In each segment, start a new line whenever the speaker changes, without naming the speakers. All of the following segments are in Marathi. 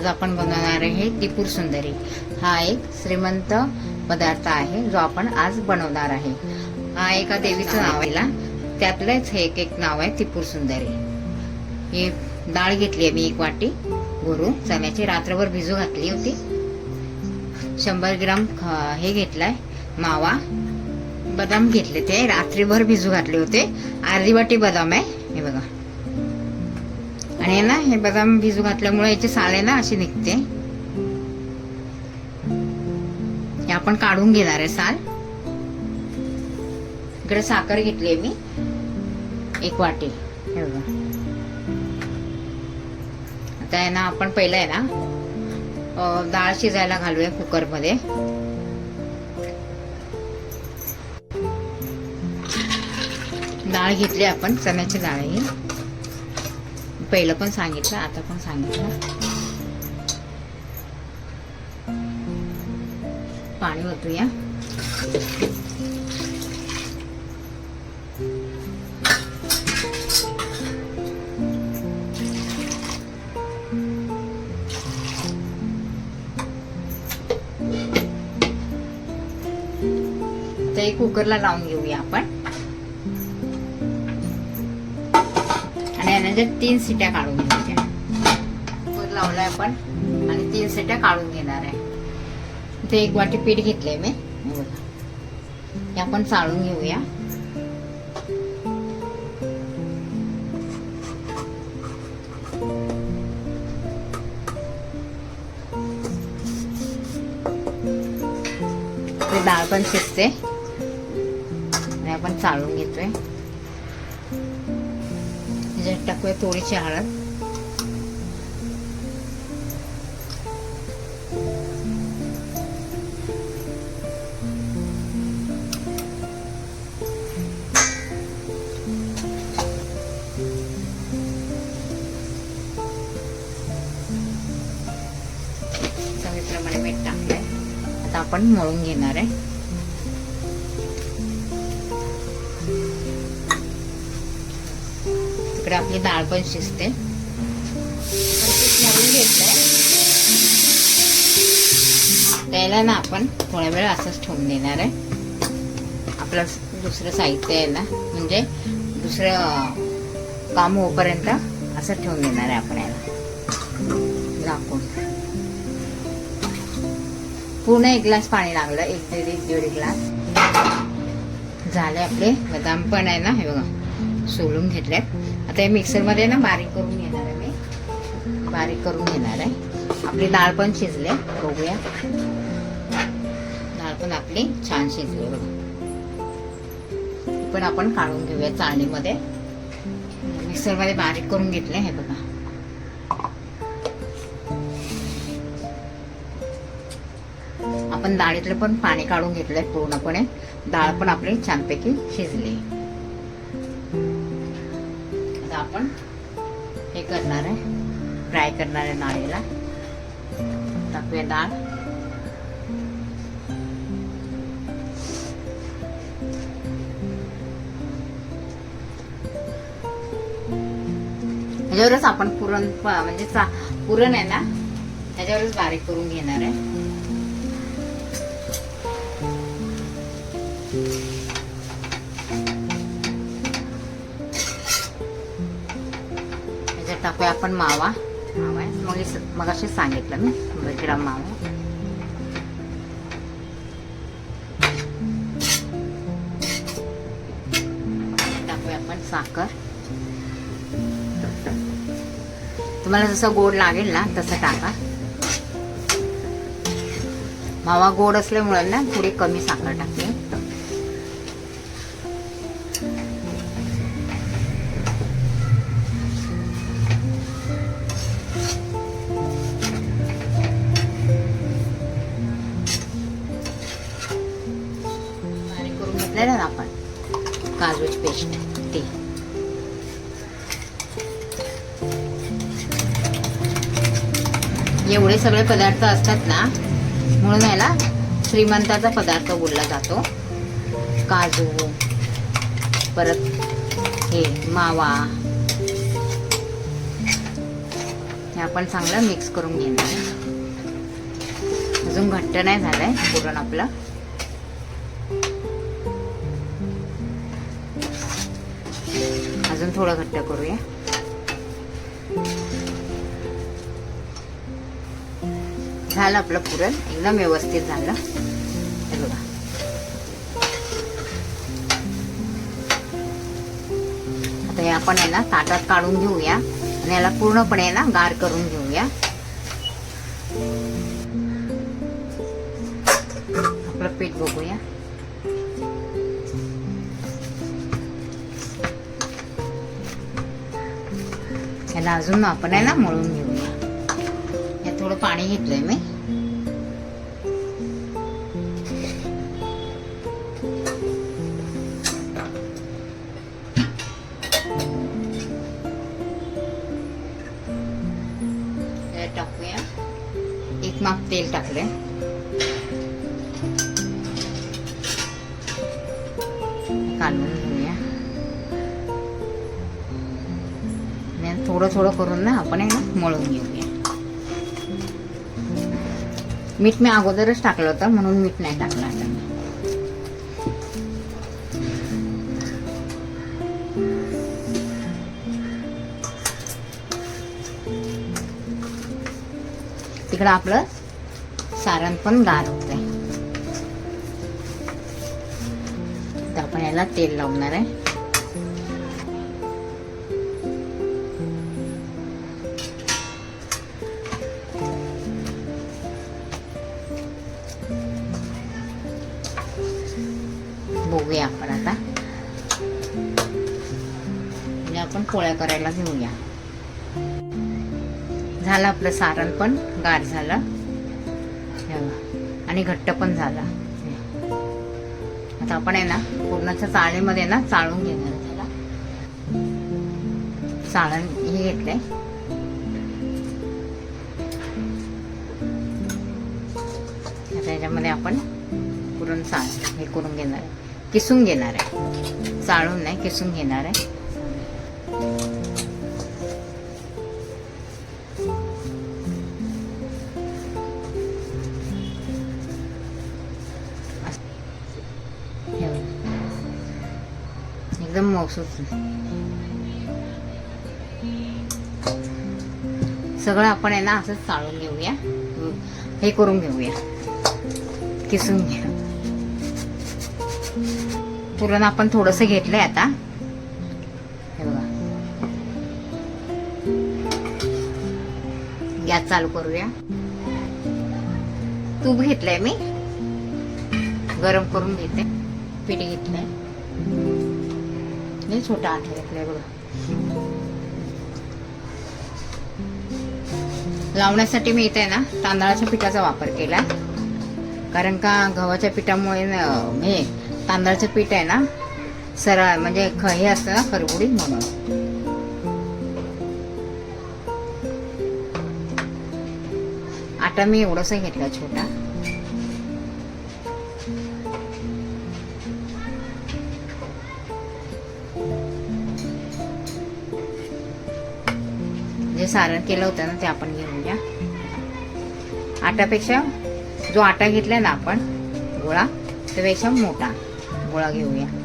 आज आपण बनवणार आहे टिपूर सुंदरी. हा एक श्रीमंत पदार्थ आहे जो आपण आज बनवणार आहे. हा एका देवीचं नाव आहे ना त्यातलंच हे एक एक नाव आहे टिपूर सुंदरी. ही डाळ घेतली आहे मी एक वाटी भरून. चण्याची रात्रभर भिजू घातली होती. शंभर ग्राम हे घेतलाय मावा. बदाम घेतले ते रात्रीभर भिजू घातले होते. अर्धी वाटी बदाम आहे. हे बघा. आणि आहे ना हे बदाम भिजू घातल्यामुळे याची साल आहे ना अशी निघते. हे आपण काढून घेणार आहे साल. इकडे साखर घेतली आहे मी. एक वाटी. आता आहे ना आपण पहिलं आहे ना डाळ शिजायला घालूया कुकरमध्ये. डाळ घेतली आपण चण्याची डाळ ही. पहिलं पण सांगितलं आता पण सांगितलं. पाणी ओतूया. ते कुकरला लावून घेऊया आपण. आणि याच्या तीन सिट्या काढून घ्यायच्या कुकर लावलाय आपण. आणि तीन सिट्या काढून घेणार आहे. इथे एक वाटी पीठ घेतलंय मी. हे आपण चाळून घेऊया. ते डाळ पण शिजते. आणि आपण चाळून घेतोय. त्यात टाकूया थोडीशी हळद चवीप्रमाणे मीठ टाकलंय आता आपण मळून घेणार आहे. इकडे आपली डाळ पण शिजते. त्याला ना आपण थोड्या वेळ असंच ठेवून देणार आहे. आपलं दुसरं साहित्य आहे ना म्हणजे दुसरं काम होईपर्यंत असं ठेवून देणार आहे आपण याला. झाकून पूर्ण एक ग्लास पाणी लागलं एक दीड एक दीड ग्लास. झाले आपले बदाम पण आहे ना हे बघा सोलून घेतलेत. आता हे मिक्सरमध्ये ना बारीक करून घेणार आहे मी. बारीक करून घेणार आहे. आपली डाळ पण शिजले. बघूया. डाळ पण आपली छान शिजली बघा. पण आपण काढून घेऊया चाळणीमध्ये. मिक्सरमध्ये बारीक करून घेतले हे बघा. आपण डाळीतलं पण पाणी काढून घेतलंय पूर्णपणे. डाळ पण आपली छानपैकी शिजली. आता आपण हे करणार आहे. फ्राय करणार आहे नाळीला. टाकूया डाळ. ह्याच्यावरच आपण पुरण प- म्हणजे पुरण आहे ना त्याच्यावरच बारीक करून घेणार आहे. टाकूया आपण मावा. मावा आहे. मग मग असे सांगितलं मी. म्हणजे शंभर ग्राम मावा. टाकूया आपण साखर. तुम्हाला जसं गोड लागेल ना तसं टाका. मावा गोड असल्यामुळे ना थोडी कमी साखर टाकते. एवढे सगळे पदार्थ असतात ना म्हणून याला श्रीमंताचा पदार्थ बोलला जातो. काजू परत हे मावा. हे आपण चांगलं मिक्स करून घेणार अजून घट्ट नाही झालंय पुरण आपलं. अजून थोडं घट्ट करूया. झालं आपलं पुरण. एकदम व्यवस्थित झालं. हे बघा. आता हे आपण आहे ना ताटात काढून घेऊया. आणि याला पूर्णपणे ना गार करून घेऊया. आपलं पीठ बघूया. याला अजून आपण आहे ना मळून घेऊया. थोडं पाणी घेतलंय मी. टाकूया. एक माप तेल टाकले कालवून घेऊया. थोडं थोडं करून ना आपण मळून घेऊया. मीठ मी अगोदरच टाकलं होतं म्हणून मीठ नाही टाकलं आता तिकडं आपलं सारण पण गार होतंय. तर आपण याला तेल लावणार आहे. बघूया आपण आता. म्हणजे आपण पोळ्या करायला घेऊया. झालं आपलं सारण पण गार झालं. आणि घट्ट पण झालं. आता आपण आहे ना पूर्णाच्या चाळणीमध्ये ना चाळून घेणार त्याला. चाळण हे घेतलंय. त्याच्यामध्ये आपण पुरण चाळ हे करून घेणार. आहे किसून घेणार आहे. चाळून नाही किसून घेणार आहे. एकदम मौसूस सगळं आपण आहे ना असंच चाळून घेऊया. हे करून घेऊया. किसून घ्या पुरण आपण थोडस घेतलंय आता. हे बघा. गॅस चालू करूया. तूप घेतलंय मी. गरम करून घेते. पीठ घेतलंय. लय छोटा आठ घेतलाय बघा. लावण्यासाठी मी इथे ना तांदळाच्या पिठाचा वापर केला कारण का गव्हाच्या पिठामुळे हे तांदळाचं पीठ आहे ना सरळ म्हणजे ख हे असतं ना खरबुडी म्हणून. आटा मी एवढंसा घेतला छोटा. जे सारण केलं होतं ना ते आपण घेऊया आटापेक्षा जो आटा घेतलाय ना आपण गोळा त्यापेक्षा मोठा. गोळा घेऊया हो.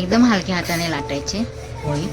एकदम हलक्या हाताने लाटायचे. पोळी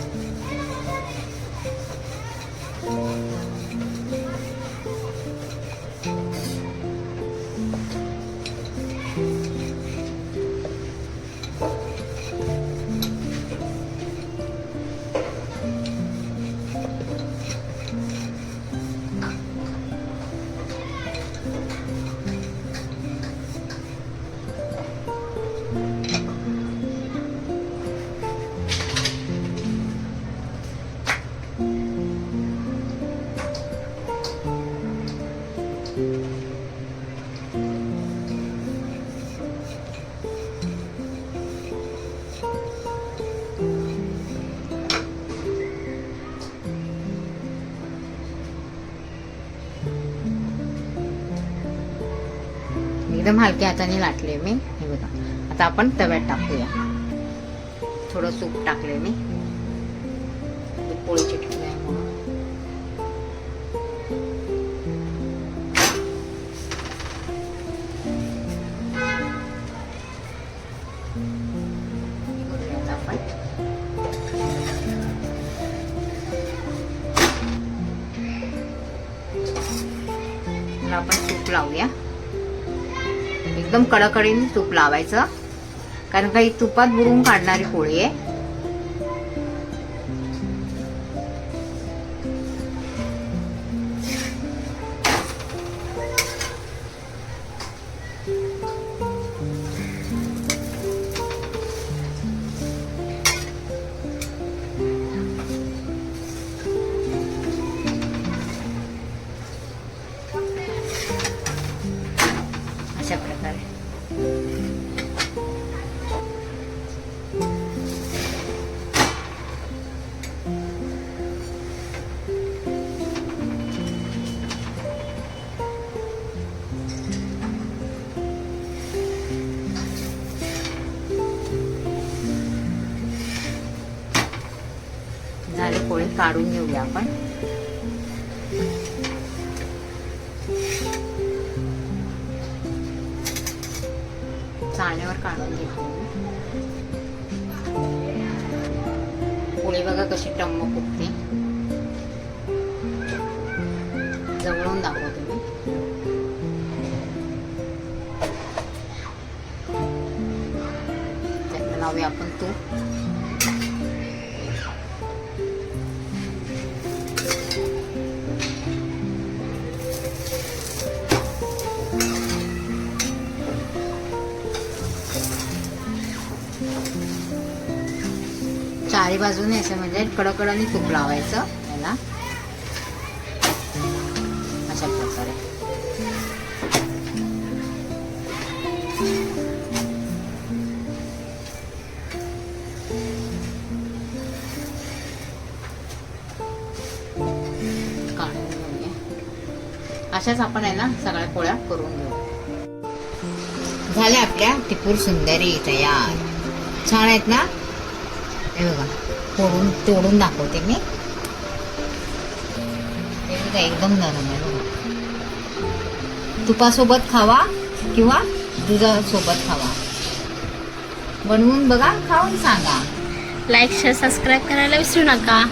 एकदम हलक्या हाताने लाटले मी. हे बघा. आता आपण तव्यात टाकूया. थोडं सूप टाकले मी. पोळी चिटकली आहे म्हणून. आपण सूप लावूया. एकदम कडकडीने तूप लावायचं. कारण काही तुपात बुडून काढणारी पोळी आहे. काढून घेऊया आपण. चाळण्यावर काढून घेतो पोळी बघा कशी टम्म फुगते जवळून दाखवते तुम्ही त्यात लावूया आपण तूप. चारी बाजूने असं म्हणजे कडकडाने तूप लावायचं याला. अशा प्रकारे. काढून अशाच आपण आहे ना सगळ्या पोळ्या करून घेऊ. झाल्या आपल्या टिपूर सुंदरी तयार. छान आहेत ना? हे बघा तोडून तोडून दाखवते मी. हे बघा एकदम नरम आहे बघा. तुपासोबत खावा किंवा दुधासोबत खावा. बनवून बघा खाऊन सांगा.
लाईक शेअर सबस्क्राईब करायला विसरू नका.